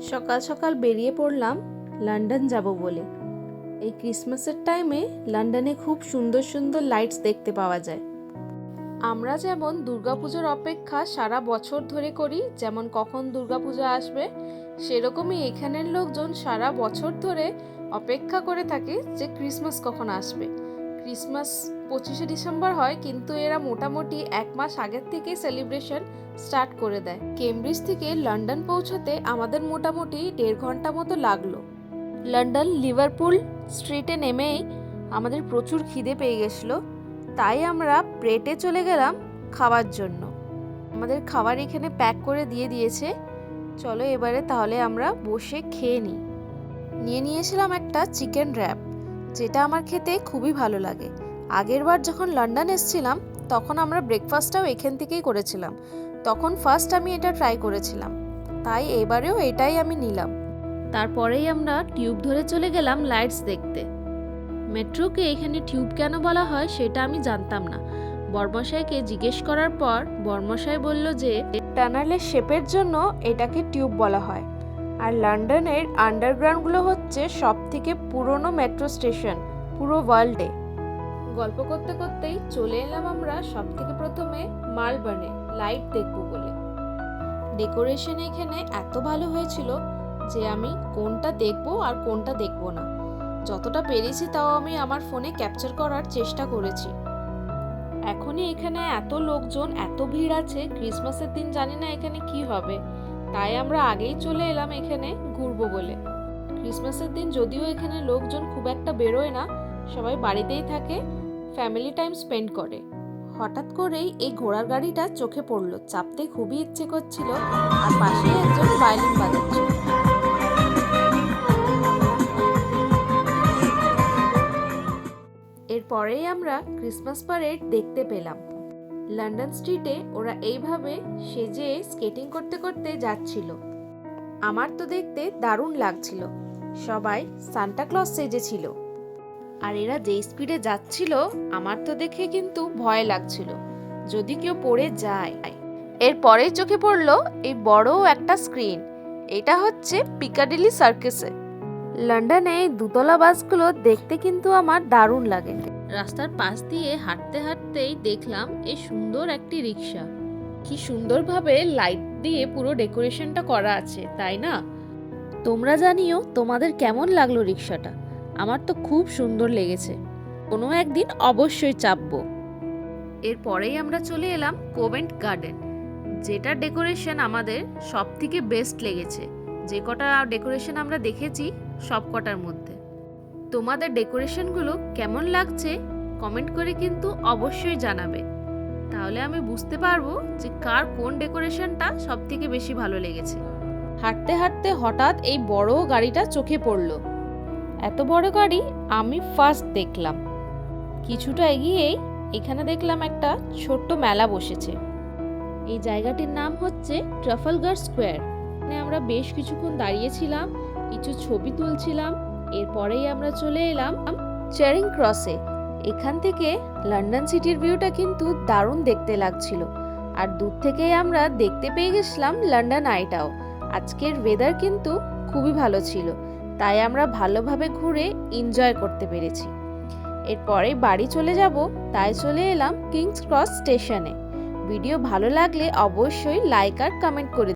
সকাল সকাল বেরিয়ে পড়লাম লন্ডন যাব বলে। এই ক্রিসমাসের টাইমে লন্ডনে খুব সুন্দর সুন্দর লাইটস দেখতে পাওয়া যায়। আমরা যেমন দুর্গাপুজোর অপেক্ষা সারা বছর ধরে করি, যেমন কখন দুর্গাপুজো আসবে, সেরকমই এখানের লোকজন সারা বছর ধরে অপেক্ষা করে থাকে যে ক্রিসমাস কখন আসবে। ক্রিসমাস পঁচিশে ডিসেম্বর হয়, কিন্তু এরা মোটামুটি এক মাস আগের থেকেই সেলিব্রেশন স্টার্ট করে দেয়। কেমব্রিজ থেকে লন্ডন পৌঁছাতে আমাদের মোটামুটি দেড় ঘণ্টা মতো লাগল। লন্ডন, লিভারপুল স্ট্রিটে নেমেই আমাদের প্রচুর খিদে পেয়ে গেছিল। তাই আমরা প্লেটে চলে গেলাম খাওয়ার জন্য। আমাদের খাবার এখানে প্যাক করে দিয়ে দিয়েছে। চলো এবারে তাহলে আমরা বসে খেয়ে নিই। নিয়ে নিয়েছিলাম একটা চিকেন র্যাপ যেটা আমার খেতে খুবই ভালো লাগে। আগেরবার যখন লন্ডন এসেছিলাম, তখন আমরা ব্রেকফাস্টটাও এখান থেকেই করেছিলাম। তখন ফার্স্ট আমি এটা ট্রাই করেছিলাম। তাই এবারেও এটাই আমি নিলাম। তারপরেই আমরা টিউব ধরে চলে গেলাম লাইটস দেখতে। মেট্রোকে এখানে টিউব কেন বলা হয় সেটা আমি জানতাম না। বর্মশাইকে জিজ্ঞেস করার পর বর্মশাই বলল যে টানেলের শেপের জন্য এটাকে টিউব বলা হয়। আর লন্ডনের আন্ডারগ্রাউন্ডগুলো হচ্ছে সব থেকে পুরনো মেট্রো স্টেশন, পুরো ওয়ার্ল্ডে। গল্প করতে করতেই চলে এলাম আমরা সব থেকে প্রথমে মালবার্নে, লাইট দেখব বলে। ডেকোরেশন এখানে এত ভালো হয়েছিল যে আমি কোনটা দেখব আর কোনটা দেখব না। যতটা পেরেছি তাও আমি আমার ফোনে ক্যাপচার করার চেষ্টা করেছি। এখনই এখানে এত লোকজন, এত ভিড় আছে, ক্রিসমাসের দিন জানি না এখানে কি হবে। তাই আমরা আগেই চলে এলাম এখানে ঘুরবো বলে। ক্রিসমাসের দিন যদিও এখানে লোকজন খুব একটা বেরোয় না, সবাই বাড়িতেই থাকে, ফ্যামিলি টাইম স্পেন্ড করে। হঠাৎ করেই এই ঘোড়ার গাড়িটা চোখে পড়ল, চাপতে খুবই ইচ্ছে করছিল, আর পাশে একজন ভায়োলিন বাজাচ্ছিল এরপরেই আমরা ক্রিসমাস প্যারেড দেখতে পেলাম। লন্ডন স্ট্রিটে ওরা এইভাবে সেজে স্কেটিং করতে করতে যাচ্ছিল। আমার তো দেখতে দারুণ লাগছিল। সবাই সান্টা ক্লজ সেজেছিল। আর এরা যেই স্পিডে যাচ্ছিল, আমার তো দেখে কিন্তু ভয় লাগছিল। যদি কেউ পড়ে যায়। এরপরেই চোখে পড়ল এই বড় একটা স্ক্রিন। এটা হচ্ছে পিকাডিলি সার্কাসে। লন্ডনে দুতলা বাসগুলো দেখতে কিন্তু আমার দারুণ লাগে। রাস্তার পাশ দিয়ে হাঁটতে হাঁটতেই দেখলাম এই সুন্দর একটি রিক্সা। কি সুন্দরভাবে লাইট দিয়ে পুরো ডেকোরেশনটা করা আছে, তাই না? তোমরা জানিও তোমাদের কেমন লাগল রিক্সাটা? আমার তো খুব সুন্দর লেগেছে। কোনো একদিন অবশ্যই চাপবো। এরপরেই আমরা চলে এলাম কোভেন্ট গার্ডেন যেটা ডেকোরেশন আমাদের সব থেকে বেস্ট লেগেছে। যে কটা ডেকোরেশন আমরা দেখেছি সব কটার মধ্যে। তোমাদের ডেকোরেশনগুলো কেমন লাগছে কমেন্ট করে কিন্তু অবশ্যই জানাবে। তাহলে আমি বুঝতে পারব যে কার কোন ডেকোরেশনটা সব থেকে বেশি ভালো লেগেছে। হাঁটতে হাঁটতে হঠাৎ এই বড় গাড়িটা চোখে পড়ল। এত বড় গাড়ি আমি ফার্স্ট দেখলাম। কিছুটা এগিয়েই এখানে দেখলাম একটা ছোট্ট মেলা বসেছে। এই জায়গাটির নাম হচ্ছে ট্রাফালগার স্কোয়ার। এখানে আমরা বেশ কিছুক্ষণ দাঁড়িয়েছিলাম, কিছু ছবি তুলছিলাম এরপরেই আমরা চলে এলাম চেরিং ক্রসে। এখান থেকে লন্ডন সিটির ভিউটা কিন্তু দারুণ দেখতে লাগছিল। আর দূর থেকেই আমরা দেখতে পেয়ে গেছিলাম লন্ডন আইটাও। আজকের ওয়েদার কিন্তু খুবই ভালো ছিল, তাই আমরা ভালোভাবে ঘুরে এনজয় করতে পেরেছি। এরপরে বাড়ি চলে যাব, তাই চলে এলাম কিংস ক্রস স্টেশনে। ভিডিও ভালো লাগলে অবশ্যই লাইক আর কমেন্ট করে